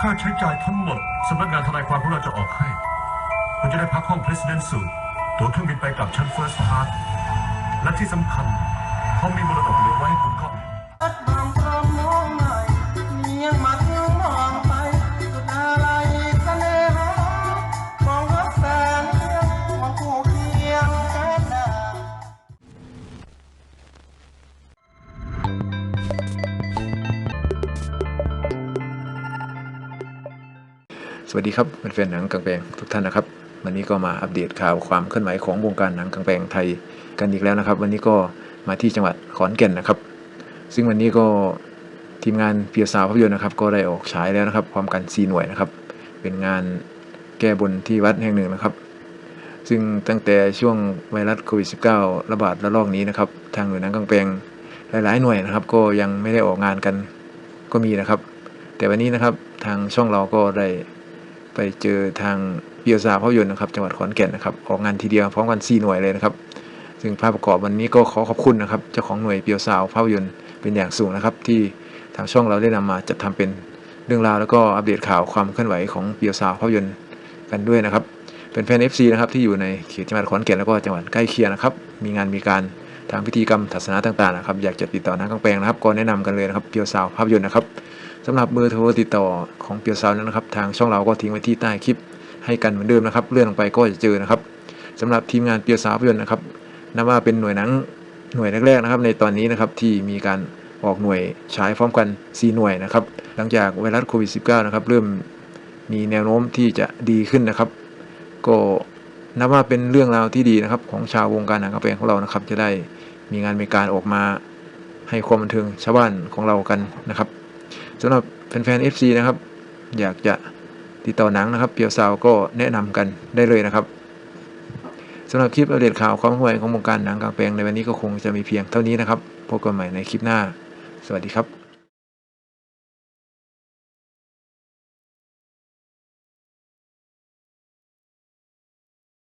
ค่าใช้จ่ายทั้งหมดสำนักงานทนายความของเราจะออกให้ คุณจะได้พักห้อง President Suite ตั๋วเครื่องบินไปกลับชั้นเฟิร์สคลาสและที่สำคัญเขามีมรดกเหลือไว้ให้คุณก็ สวัสดีครับแฟนๆหนังกางแปลงทุกท่านนะครับ วันนี้ก็มาอัปเดตข่าวความเคลื่อนไหวของวงการหนังกางแปลงไทยกันอีกแล้วนะครับ วันนี้ก็มาที่จังหวัดขอนแก่นนะครับ ซึ่งวันนี้ก็ทีมงานเพียร์ซาวภาพยนตร์นะครับ ก็ได้ออกฉายแล้วนะครับพร้อมกัน4หน่วยนะครับ เป็นงานแก้บนที่วัดแห่งหนึ่งนะครับ ซึ่งตั้งแต่ช่วงไวรัสโควิด -19 ระบาดระลอกนี้นะครับ ทางหน่วยหนังกางแปลงหลาย ๆ หน่วยนะครับ ก็ยังไม่ได้ออกงานกันก็มีนะครับ แต่วันนี้นะครับทางช่องเราก็ได้ ไปเจอทางเปียซาภาพยนตร์นะครับ จังหวัดขอนแก่นนะครับออกงานทีเดียวพร้อมกัน4หน่วยเลยนะครับ ซึ่งภาพประกอบวันนี้ก็ขอขอบคุณนะครับ เจ้าของหน่วยเปียซาภาพยนตร์เป็นอย่างสูงนะครับ ที่ทางช่องเราได้นำมาจัดทำเป็นเรื่องราวแล้วก็อัปเดตข่าวความเคลื่อนไหวของเปียซาภาพยนตร์กันด้วยนะครับ เป็นแฟน FC นะครับที่อยู่ในเขตจังหวัดขอนแก่นแล้วก็จังหวัดใกล้เคียงนะครับมีงานมีการทางพิธีกรรมศาสนาต่างๆนะครับอยากจะติดต่อนักกางแปลงนะครับก็แนะนำกันเลยนะครับเปียซาวภาพยนตร์นะครับ สำหรับเบอร์โทรติดต่อของเปียซาวนั้นนะครับ ทางช่องเราก็ทิ้งไว้ที่ใต้คลิปให้กันเหมือนเดิมนะครับ เลื่อนลงไปก็จะเจอนะครับสำหรับทีมงานเปียซาวภาพยนตร์นะครับนับว่าเป็นหน่วยหนังหน่วยแรกๆนะครับ ในตอนนี้นะครับที่มีการออกหน่วยใช้พร้อมกัน 4 หน่วยนะครับ หลังจากไวรัสโควิด -19 นะครับ เริ่มมีแนวโน้มที่จะดีขึ้นนะครับ ก็นับว่าเป็นเรื่องราวที่ดีนะครับ ของชาววงการหนังกระแปลงของเรานะครับ จะได้มีงานมีการออกมาให้ความบันเทิงชาวบ้านของเรากันนะครับ สำหรับแฟนๆ FC นะครับ อยากจะติดต่อหนังนะครับ เปียวซาวก็แนะนำกันได้เลยนะครับสำหรับคลิปอัปเดตข่าวความเคลื่อนของวงการหนังกลางแปลงในวันนี้ก็คงจะมีเพียงเท่านี้นะครับพบกันใหม่ในคลิปหน้า สวัสดีครับ